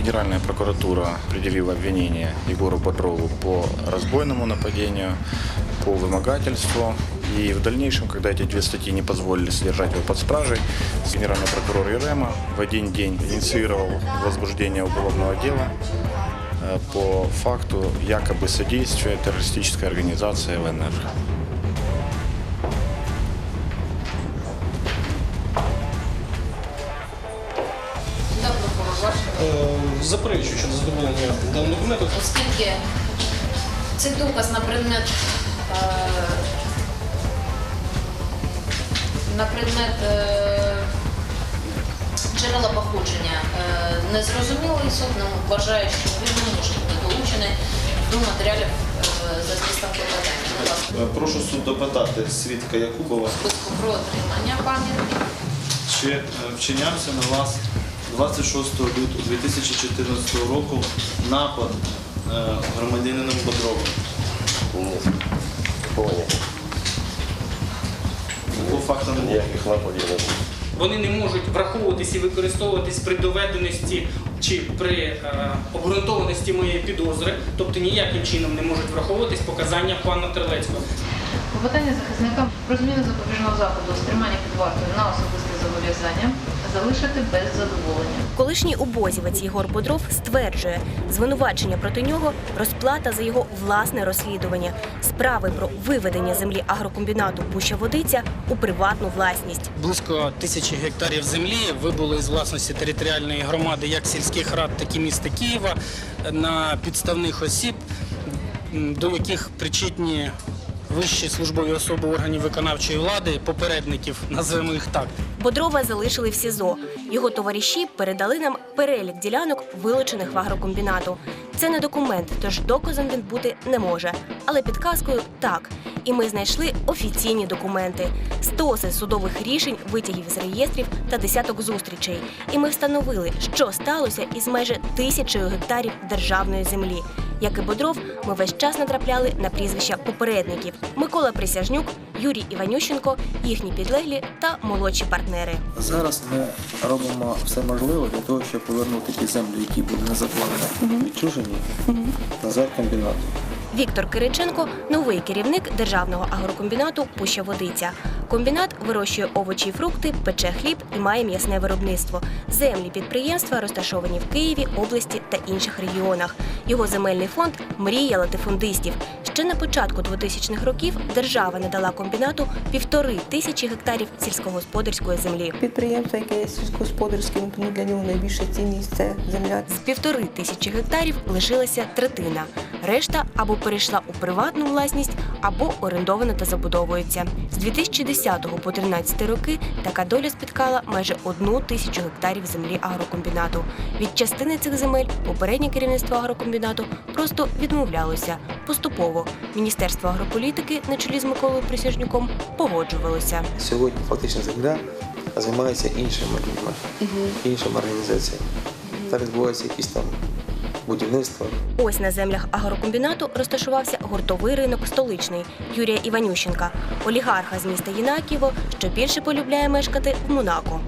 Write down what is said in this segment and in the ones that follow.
Генеральная прокуратура предъявила обвинение Егору Бодрову по разбойному нападению, по вымогательству. И в дальнейшем, когда эти две статьи не позволили содержать его под стражей, генеральный прокурор Ерема в один день инициировал возбуждение уголовного дела э, по факту якобы содействия террористической организации ЛНР. Заперечую щодо задоволення даного документу. Оскільки це доказ на предмет е, на предмет е, джерела походження е, незрозумілий суд нам вважає, що він не може бути долучений до матеріалів за клопотання. Ласка, Е, Прошу суд допитати свідка Якубова, списку про отримання пам'ятки. чи вчинявся на вас 26 лютого 2014 року напад е, громадянином Бодровим. Ні, такого факту не було. Ніяких нападів не було. Вони не можуть враховуватись і використовуватись при доведеності чи при е, обґрунтованості моєї підозри, тобто ніяким чином не можуть враховуватись показання пана Терлецького. Попитання захисника про зміну запобіжного заходу стримання під вартою на особисте зобов'язання залишити без задоволення. Колишній обозівець Єгор Бодров стверджує, звинувачення проти нього розплата за його власне розслідування, справи про виведення землі агрокомбінату Пуща Водиця у приватну власність. Близько тисячі гектарів землі вибули з власності територіальної громади як сільських рад, так і міста Києва на підставних осіб, до яких причетні вищі службові особи органів виконавчої влади, попередників, називаємо їх так. Бодрова залишили в СІЗО. Його товариші передали нам перелік ділянок, вилучених в агрокомбінату. Це не документ, тож доказом він бути не може. Але підказкою так. І ми знайшли офіційні документи, стоси судових рішень, витягів з реєстрів та десяток зустрічей. І ми встановили, що сталося із майже тисячею гектарів державної землі. Як і Бодров, ми весь час натрапляли на прізвища попередників: Микола Присяжнюк, Юрій Іванющенко, їхні підлеглі та молодші партнери. Зараз ми робимо все можливе для того, щоб повернути ті землі, які були незаконно відчужені, назад комбінату. Віктор Кириченко новий керівник державного агрокомбінату Пуща Водиця. Комбінат вирощує овочі і фрукти, пече хліб і має м'ясне виробництво. Землі підприємства розташовані в Києві, області та інших регіонах. Його земельний фонд мрія латифундистів. Ще на початку 2000-х років держава надала комбінату півтори тисячі гектарів сільськогосподарської землі. Підприємство, яке є сільськогосподарським, тому для нього найбільша цінність це земля. З півтори тисячі гектарів лишилася третина. Решта або перейшла у приватну власність, або орендована та забудовується. З 2010 по 2013 роки така доля спіткала майже одну тисячу гектарів землі агрокомбінату. Від частини цих земель попереднє керівництво агрокомбінату просто відмовлялося поступово. Міністерство агрополітики на чолі з Миколою Присяжнюком погоджувалося. Сьогодні фактично земля займається іншими людьми, іншими організаціями. Там відбувається якісь там будівництво. Ось на землях агрокомбінату розташувався гуртовий ринок столичний Юрія Іванющенка, олігарха з міста Єнаківо, що більше полюбляє мешкати в Монако.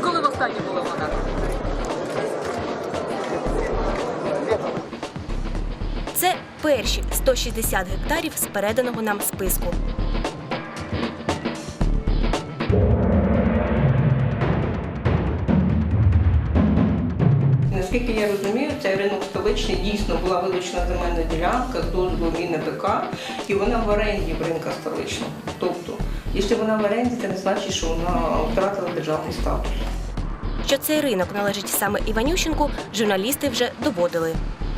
Коли востаннє була вона? Це перші 160 гектарів з переданого нам списку. Наскільки я розумію, цей ринок столичний дійсно була вилучена земельна ділянка з дозволу МінПК, і вона в оренді в ринка столичного. Тобто, якщо вона в оренді, це не значить, що вона втратила державний статус. Що цей ринок належить саме Іванющенку, журналісти вже доводили.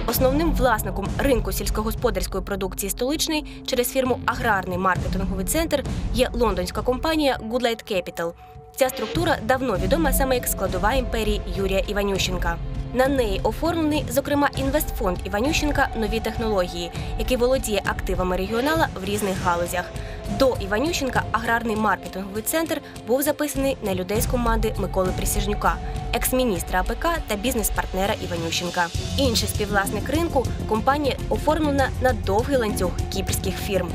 Основним власником ринку сільськогосподарської продукції столичний через фірму Аграрний маркетинговий центр є лондонська компанія Goodlight Capital. Ця структура давно відома саме як складова імперії Юрія Іванющенка. На неї оформлений, зокрема, інвестфонд Іванющенка Нові технології, який володіє активами регіонала в різних галузях. До Іванющенка аграрний маркетинговий центр був записаний на людей з команди Миколи Присяжнюка, екс-міністра АПК та бізнес-партнера Іванющенка. Інший співвласник ринку компанія оформлена на довгий ланцюг кіпрських фірм.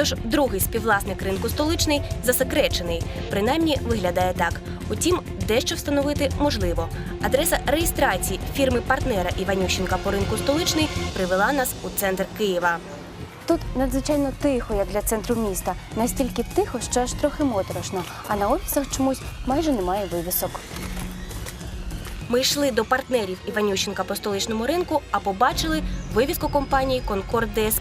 Тож другий співвласник ринку столичний засекречений. Принаймні виглядає так. Утім, дещо встановити можливо. Адреса реєстрації фірми партнера Іванющенка по ринку столичний привела нас у центр Києва. Тут надзвичайно тихо, як для центру міста. Настільки тихо, що аж трохи моторошно. А на офісах чомусь майже немає вивісок. Ми йшли до партнерів Іванющенка по столичному ринку, а побачили вивізку компанії Конкорд ДС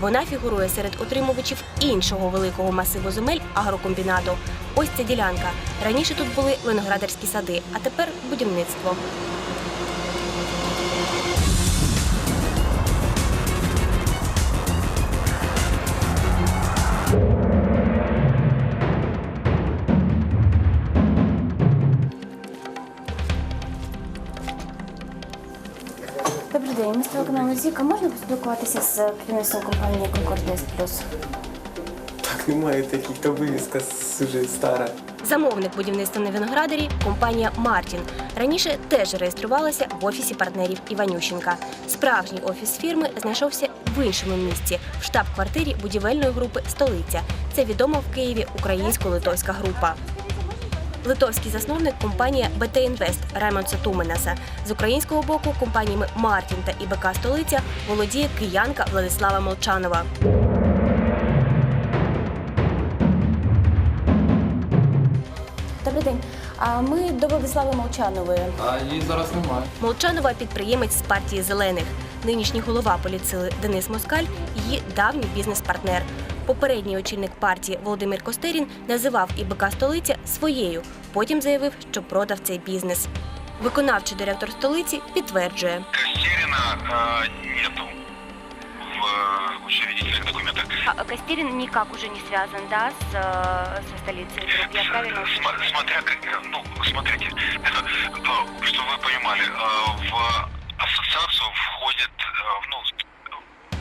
Вона фігурує серед отримувачів іншого великого масиву земель агрокомбінату. Ось ця ділянка. Раніше тут були виноградарські сади, а тепер будівництво. Добрий день, ми з телеканалу Зіка. Можна поспілкуватися з керівництвом компанії Конкорд Плюс? Так немає таких, то вивіска вже стара. Замовник будівництва на виноградарі компанія Мартін. Раніше теж реєструвалася в офісі партнерів Іванющенка. Справжній офіс фірми знайшовся в іншому місці в штаб-квартирі будівельної групи Столиця. Це відома в Києві українсько-литовська група. Литовський засновник компанія БТ Інвест Раймонса Туменаса. З українського боку компаніями Мартін та ІБК Столиця володіє киянка Владислава Молчанова. Добрий день. А ми до Владислави Молчанової. А її зараз немає. Молчанова підприємець з партії зелених. Нинішній голова політсили Денис Москаль її давній бізнес-партнер. Попередній очільник партії Володимир Костерін називав ІБК столиця своєю. Потім заявив, що продав цей бізнес. Виконавчий директор столиці підтверджує. Костерина э, нету в э, учредительных документах. А Костерин никак уже не связан, да, с, со столицей групп. Я правильно Сма- Смотря как, э, ну, смотрите, это, э, чтобы вы понимали, э, в ассоциацию входит, э, ну,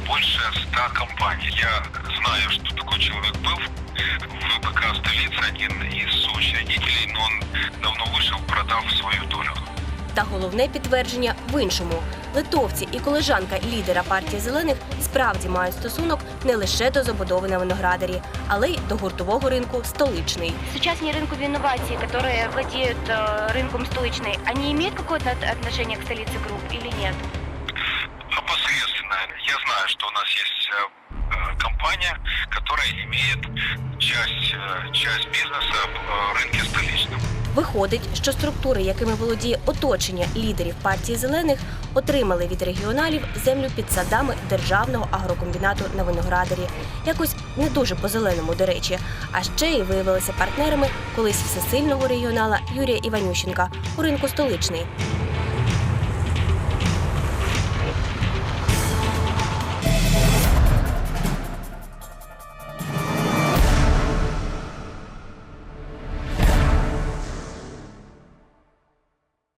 больше ста компаний. Я знаю, что такой человек был в ВПК столицы, один из соучредителей, но он давно вышел, продав свою долю. Та головне підтвердження в іншому: литовці і колежанка лідера партії зелених справді мають стосунок не лише до забудови на виноградарі, але й до гуртового ринку столичний. Сейчас рынку инноваций, которые владеют э, рынком столичной, они имеют какое-то от- отношение к столице групп или нет? Опосредственно. Я знаю, что у нас есть э, э, компания, которая имеет часть, э, часть бизнеса в э, рынке столичном. Виходить, що структури, якими володіє оточення лідерів партії зелених, отримали від регіоналів землю під садами державного агрокомбінату на виноградарі. Якось не дуже по-зеленому, до речі. А ще й виявилися партнерами колись всесильного регіонала Юрія Іванющенка у ринку столичний.